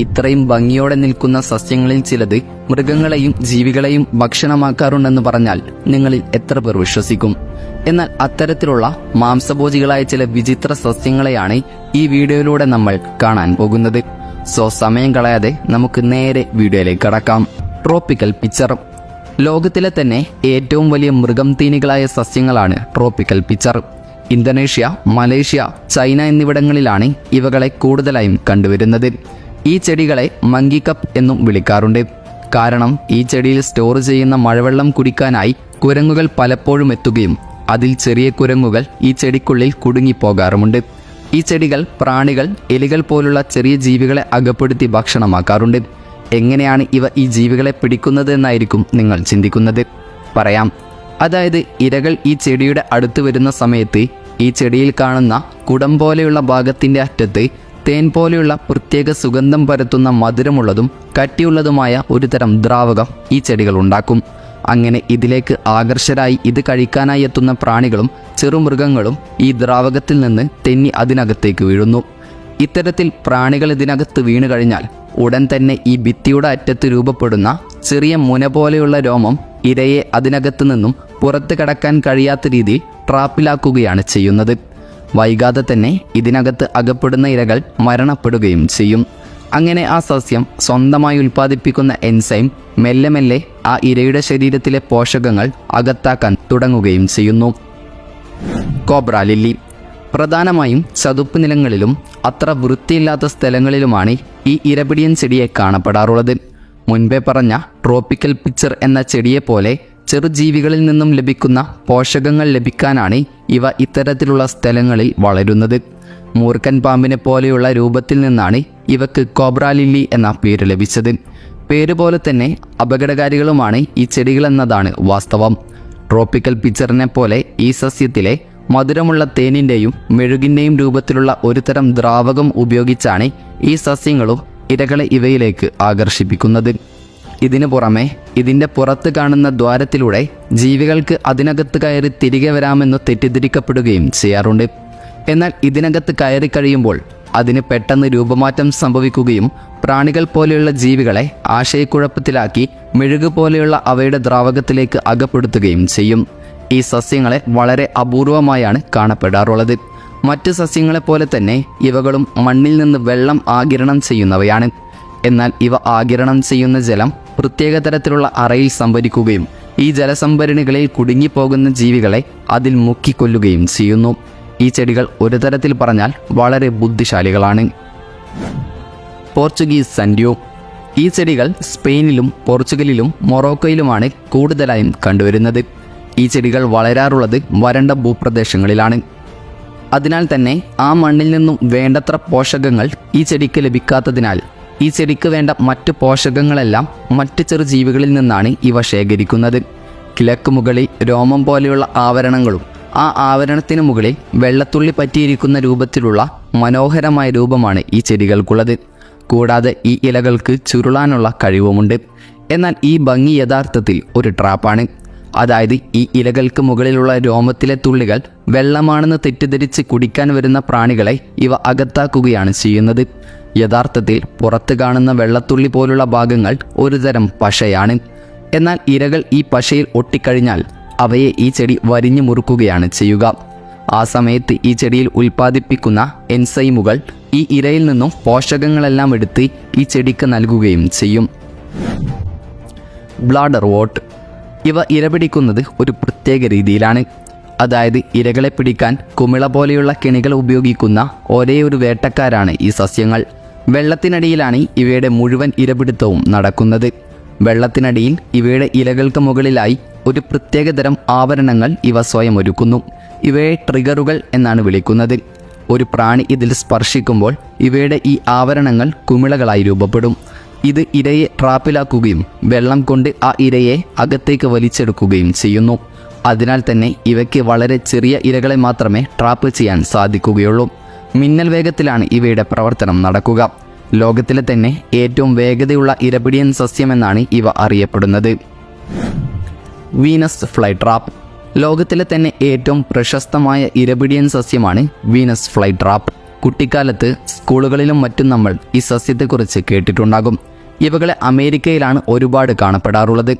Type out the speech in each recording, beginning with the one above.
ഇത്രയും ഭംഗിയോടെ നിൽക്കുന്ന സസ്യങ്ങളിൽ ചിലത് മൃഗങ്ങളെയും ജീവികളെയും ഭക്ഷണമാക്കാറുണ്ടെന്ന് പറഞ്ഞാൽ നിങ്ങളിൽ എത്ര പേർ വിശ്വസിക്കും. എന്നാൽ അത്തരത്തിലുള്ള മാംസഭോജികളായ ചില വിചിത്ര സസ്യങ്ങളെയാണ് ഈ വീഡിയോയിലൂടെ നമ്മൾ കാണാൻ പോകുന്നത്. സോ സമയം കളയാതെ നമുക്ക് നേരെ വീഡിയോയിലേക്ക് കടക്കാം. ട്രോപ്പിക്കൽ പിച്ചർ ലോകത്തിലെ തന്നെ ഏറ്റവും വലിയ മൃഗം തീനികളായ സസ്യങ്ങളാണ് tropical pitcher Indonesia Malaysia China എന്നിവിടങ്ങളിലാണ് ഇവകളെ കൂടുതലായും കണ്ടുവരുന്നത്. ഈ ചെടികളെ മങ്കി കപ്പ് എന്നും വിളിക്കാറുണ്ട്. കാരണം ഈ ചെടിയിൽ സ്റ്റോർ ചെയ്യുന്ന മഴവെള്ളം കുടിക്കാനായി കുരങ്ങുകൾ പലപ്പോഴും എത്തുകയും അതിൽ ചെറിയ കുരങ്ങുകൾ ഈ ചെടിക്കുള്ളിൽ കുടുങ്ങിപ്പോകാറുമുണ്ട്. ഈ ചെടികൾ പ്രാണികൾ എലികൾ പോലുള്ള ചെറിയ ജീവികളെ അകപ്പെടുത്തി ഭക്ഷണമാക്കാറുണ്ട്. എങ്ങനെയാണ് ഇവ ഈ ജീവികളെ പിടിക്കുന്നത് എന്നായിരിക്കും നിങ്ങൾ ചിന്തിക്കുന്നത്? പറയാം. അതായത് ഇരകൾ ഈ ചെടിയുടെ അടുത്ത് വരുന്ന സമയത്ത് ഈ ചെടിയിൽ കാണുന്ന കുടം പോലെയുള്ള ഭാഗത്തിന്റെ അറ്റത്ത് തേൻ പോലെയുള്ള പ്രത്യേക സുഗന്ധം പരത്തുന്ന മധുരമുള്ളതും കട്ടിയുള്ളതുമായ ഒരു തരം ദ്രാവകം ഈ ചെടികൾ ഉണ്ടാക്കും. അങ്ങനെ ഇതിലേക്ക് ആകർഷരായി ഇത് കഴിക്കാനായി എത്തുന്ന പ്രാണികളും ചെറുമൃഗങ്ങളും ഈ ദ്രാവകത്തിൽ നിന്ന് തെന്നി അതിനകത്തേക്ക് വീഴുന്നു. ഇത്തരത്തിൽ പ്രാണികൾ ഇതിനകത്ത് വീണു കഴിഞ്ഞാൽ ഉടൻ തന്നെ ഈ ഭിത്തിയുടെ അറ്റത്ത് രൂപപ്പെടുന്ന ചെറിയ മുന പോലെയുള്ള രോമം ഇരയെ അതിനകത്ത് നിന്നും പുറത്ത് കടക്കാൻ കഴിയാത്ത രീതിയിൽ ട്രാപ്പിലാക്കുകയാണ് ചെയ്യുന്നത്. വൈകാതെ തന്നെ ഇതിനകത്ത് അകപ്പെടുന്ന ഇരകൾ മരണപ്പെടുകയും ചെയ്യും. അങ്ങനെ ആ സസ്യം സ്വന്തമായി ഉൽപ്പാദിപ്പിക്കുന്ന എൻസൈം മെല്ലെ മെല്ലെ ആ ഇരയുടെ ശരീരത്തിലെ പോഷകങ്ങൾ അകത്താക്കാൻ തുടങ്ങുകയും ചെയ്യുന്നു. Cobra lily. പ്രധാനമായും ചതുപ്പ് നിലങ്ങളിലും അത്ര വൃത്തിയില്ലാത്ത സ്ഥലങ്ങളിലുമാണ് ഈ ഇരപിടിയൻ ചെടിയെ കാണപ്പെടാറുള്ളത്. മുൻപേ പറഞ്ഞ ട്രോപ്പിക്കൽ പിക്ചർ എന്ന ചെടിയെ പോലെ ചെറുജീവികളിൽ നിന്നും ലഭിക്കുന്ന പോഷകങ്ങൾ ലഭിക്കാനാണ് ഇവ ഇത്തരത്തിലുള്ള സ്ഥലങ്ങളിൽ വളരുന്നത്. മൂർക്കൻ പാമ്പിനെ പോലെയുള്ള രൂപത്തിൽ നിന്നാണ് ഇവക്ക് കോബ്ര ലില്ലി എന്ന പേര് ലഭിച്ചത്. പേര് പോലെ തന്നെ അപകടകാരികളുമാണ് ഈ ചെടികൾ എന്നതാണ് വാസ്തവം. ട്രോപ്പിക്കൽ പിച്ചറിനെ പോലെ ഈ സസ്യത്തിലെ മധുരമുള്ള തേനിന്റെയും മെഴുകിന്റെയും രൂപത്തിലുള്ള ഒരുതരം ദ്രാവകം ഉപയോഗിച്ചാണ് ഈ സസ്യങ്ങളും ഇരകളെ ഇവയിലേക്ക് ആകർഷിപ്പിക്കുന്നത്. ഇതിനു പുറമെ ഇതിന്റെ പുറത്ത് കാണുന്ന ദ്വാരത്തിലൂടെ ജീവികൾക്ക് അതിനകത്ത് കയറി തിരികെ വരാമെന്ന് തെറ്റിദ്ധരിക്കപ്പെടുകയും ചെയ്യാറുണ്ട്. എന്നാൽ ഇതിനകത്ത് കയറി കഴിയുമ്പോൾ അതിന് പെട്ടെന്ന് രൂപമാറ്റം സംഭവിക്കുകയും പ്രാണികൾ പോലെയുള്ള ജീവികളെ ആശയക്കുഴപ്പത്തിലാക്കി മെഴുകു പോലെയുള്ള അവയുടെ ദ്രാവകത്തിലേക്ക് അകപ്പെടുത്തുകയും ചെയ്യും. ഈ സസ്യങ്ങളെ വളരെ അപൂർവമായാണ് കാണപ്പെടാറുള്ളത്. മറ്റ് സസ്യങ്ങളെപ്പോലെ തന്നെ ഇവകളും മണ്ണിൽ നിന്ന് വെള്ളം ആകിരണം ചെയ്യുന്നവയാണ്. എന്നാൽ ഇവ ആകിരണം ചെയ്യുന്ന ജലം പ്രത്യേക തരത്തിലുള്ള അറയിൽ സംഭരിക്കുകയും ഈ ജലസംഭരണികളിൽ കുടുങ്ങിപ്പോകുന്ന ജീവികളെ അതിൽ മുക്കിക്കൊല്ലുകയും ചെയ്യുന്നു. ഈ ചെടികൾ ഒരു തരത്തിൽ പറഞ്ഞാൽ വളരെ ബുദ്ധിശാലികളാണ്. പോർച്ചുഗീസ് സൻഡ്യോ ഈ ചെടികൾ സ്പെയിനിലും പോർച്ചുഗലിലും മൊറോക്കോയിലുമാണ് കൂടുതലായും കണ്ടുവരുന്നത്. ഈ ചെടികൾ വളരാറുള്ളത് വരണ്ട ഭൂപ്രദേശങ്ങളിലാണ്. അതിനാൽ തന്നെ ആ മണ്ണിൽ നിന്നും വേണ്ടത്ര പോഷകങ്ങൾ ഈ ചെടിക്ക് ലഭിക്കാത്തതിനാൽ ഈ ചെടിക്ക് വേണ്ട മറ്റു പോഷകങ്ങളെല്ലാം മറ്റു ചെറു ജീവികളിൽ നിന്നാണ് ഇവ ശേഖരിക്കുന്നത്. കിഴക്ക് മുകളിൽ രോമം പോലെയുള്ള ആവരണങ്ങളും ആ ആവരണത്തിന് മുകളിൽ വെള്ളത്തുള്ളി പറ്റിയിരിക്കുന്ന രൂപത്തിലുള്ള മനോഹരമായ രൂപമാണ് ഈ ചെടികൾക്കുള്ളത്. കൂടാതെ ഈ ഇലകൾക്ക് ചുരുളാനുള്ള കഴിവുമുണ്ട്. എന്നാൽ ഈ ഭംഗി യഥാർത്ഥത്തിൽ ഒരു ട്രാപ്പാണ്. അതായത് ഈ ഇലകൾക്ക് മുകളിലുള്ള രോമത്തിലെ തുള്ളികൾ വെള്ളമാണെന്ന് തെറ്റിദ്ധരിച്ച് കുടിക്കാൻ വരുന്ന പ്രാണികളെ ഇവ അകത്താക്കുകയാണ് ചെയ്യുന്നത്. യഥാർത്ഥത്തിൽ പുറത്ത് കാണുന്ന വെള്ളത്തുള്ളി പോലുള്ള ഭാഗങ്ങൾ ഒരുതരം പശയാണ്. എന്നാൽ ഇരകൾ ഈ പശയിൽ ഒട്ടിക്കഴിഞ്ഞാൽ അവയെ ഈ ചെടി വരിഞ്ഞു മുറുക്കുകയാണ് ചെയ്യുക. ആ സമയത്ത് ഈ ചെടിയിൽ ഉൽപ്പാദിപ്പിക്കുന്ന എൻസൈമുകൾ ഈ ഇരയിൽ നിന്നും പോഷകങ്ങളെല്ലാം എടുത്ത് ഈ ചെടിക്ക് നൽകുകയും ചെയ്യും. Bladderwort. ഇവ ഇര പിടിക്കുന്നത് ഒരു പ്രത്യേക രീതിയിലാണ്. അതായത് ഇരകളെ പിടിക്കാൻ കുമിള പോലെയുള്ള കെണികൾ ഉപയോഗിക്കുന്ന ഒരേ ഒരു വേട്ടക്കാരാണ് ഈ സസ്യങ്ങൾ. വെള്ളത്തിനടിയിലാണ് ഇവയുടെ മുഴുവൻ ഇരപിടുത്തവും നടക്കുന്നത്. വെള്ളത്തിനടിയിൽ ഇവയുടെ ഇലകൾക്ക് മുകളിലായി ഒരു പ്രത്യേകതരം ആവരണങ്ങൾ ഇവ സ്വയം ഒരുക്കുന്നു. ഇവയെ ട്രിഗറുകൾ എന്നാണ് വിളിക്കുന്നത്. ഒരു പ്രാണി ഇതിൽ സ്പർശിക്കുമ്പോൾ ഇവയുടെ ഈ ആവരണങ്ങൾ കുമിളകളായി രൂപപ്പെടും. ഇത് ഇരയെ ട്രാപ്പിലാക്കുകയും വെള്ളം കൊണ്ട് ആ ഇരയെ അകത്തേക്ക് വലിച്ചെടുക്കുകയും ചെയ്യുന്നു. അതിനാൽ തന്നെ ഇവയ്ക്ക് വളരെ ചെറിയ ഇരകളെ മാത്രമേ ട്രാപ്പ് ചെയ്യാൻ സാധിക്കുകയുള്ളൂ. മിന്നൽ വേഗത്തിലാണ് ഇവയുടെ പ്രവർത്തനം നടക്കുക. ലോകത്തിലെ തന്നെ ഏറ്റവും വേഗതയുള്ള ഇരപിടിയൻ സസ്യമെന്നാണ് ഇവ അറിയപ്പെടുന്നത്. വീനസ് ഫ്ലൈ ട്രാപ്പ് ലോകത്തിലെ തന്നെ ഏറ്റവും പ്രശസ്തമായ ഇരപിടിയൻ സസ്യമാണ് വീനസ് ഫ്ലൈ ട്രാപ്പ് കുട്ടിക്കാലത്ത് സ്കൂളുകളിലും മറ്റും നമ്മൾ ഈ സസ്യത്തെക്കുറിച്ച് കേട്ടിട്ടുണ്ടാകും. ഇവകളെ അമേരിക്കയിലാണ് ഒരുപാട് കാണപ്പെടാറുള്ളത്.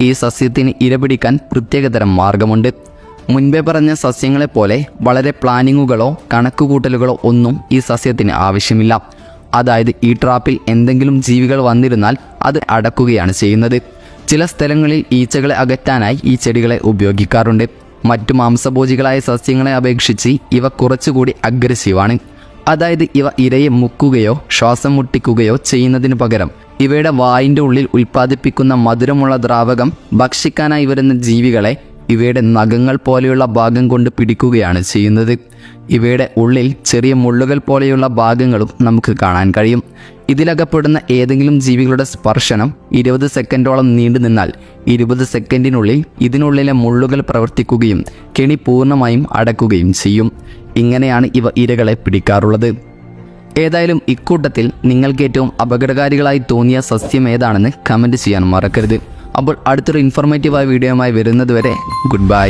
ഈ സസ്യത്തിന് ഇരപിടിക്കാൻ പ്രത്യേകതരം മാർഗമുണ്ട്. മുൻപേ പറഞ്ഞ സസ്യങ്ങളെപ്പോലെ വളരെ പ്ലാനിങ്ങുകളോ കണക്കുകൂട്ടലുകളോ ഒന്നും ഈ സസ്യത്തിന് ആവശ്യമില്ല. അതായത് ഈ ട്രാപ്പിൽ എന്തെങ്കിലും ജീവികൾ വന്നിരുന്നാൽ അത് അടക്കുകയാണ് ചെയ്യുന്നത്. ചില സ്ഥലങ്ങളിൽ ഈച്ചകളെ അകറ്റാനായി ഈ ചെടികളെ ഉപയോഗിക്കാറുണ്ട്. മറ്റു മാംസഭോജികളായ സസ്യങ്ങളെ അപേക്ഷിച്ച് ഇവ കുറച്ചുകൂടി അഗ്രസീവാണ്. അതായത് ഇവ ഇരയെ മുക്കുകയോ ശ്വാസം മുട്ടിക്കുകയോ ചെയ്യുന്നതിന് പകരം ഇവയുടെ വായിന്റെ ഉള്ളിൽ ഉൽപ്പാദിപ്പിക്കുന്ന മധുരമുള്ള ദ്രാവകം ഭക്ഷിക്കാനായി വരുന്ന ജീവികളെ ഇവയുടെ നഖങ്ങൾ പോലെയുള്ള ഭാഗം കൊണ്ട് പിടിക്കുകയാണ് ചെയ്യുന്നത്. ഇവയുടെ ഉള്ളിൽ ചെറിയ മുള്ളുകൾ പോലെയുള്ള ഭാഗങ്ങളും നമുക്ക് കാണാൻ കഴിയും. ഇതിലകപ്പെടുന്ന ഏതെങ്കിലും ജീവികളുടെ സ്പർശനം ഇരുപത് സെക്കൻഡോളം നീണ്ടു നിന്നാൽ ഇരുപത് സെക്കൻഡിനുള്ളിൽ ഇതിനുള്ളിലെ മുള്ളുകൾ പ്രവർത്തിക്കുകയും കെണി പൂർണമായും അടക്കുകയും ചെയ്യും. ഇങ്ങനെയാണ് ഇവ ഇരകളെ പിടിക്കാറുള്ളത്. ഏതായാലും ഇക്കൂട്ടത്തിൽ നിങ്ങൾക്ക് ഏറ്റവും അപകടകാരികളായി തോന്നിയ സസ്യം ഏതാണെന്ന് കമന്റ് ചെയ്യാൻ മറക്കരുത്. അപ്പോൾ അടുത്തൊരു ഇൻഫോർമേറ്റീവായ വീഡിയോയുമായി വരുന്നത് വരെ ഗുഡ് ബൈ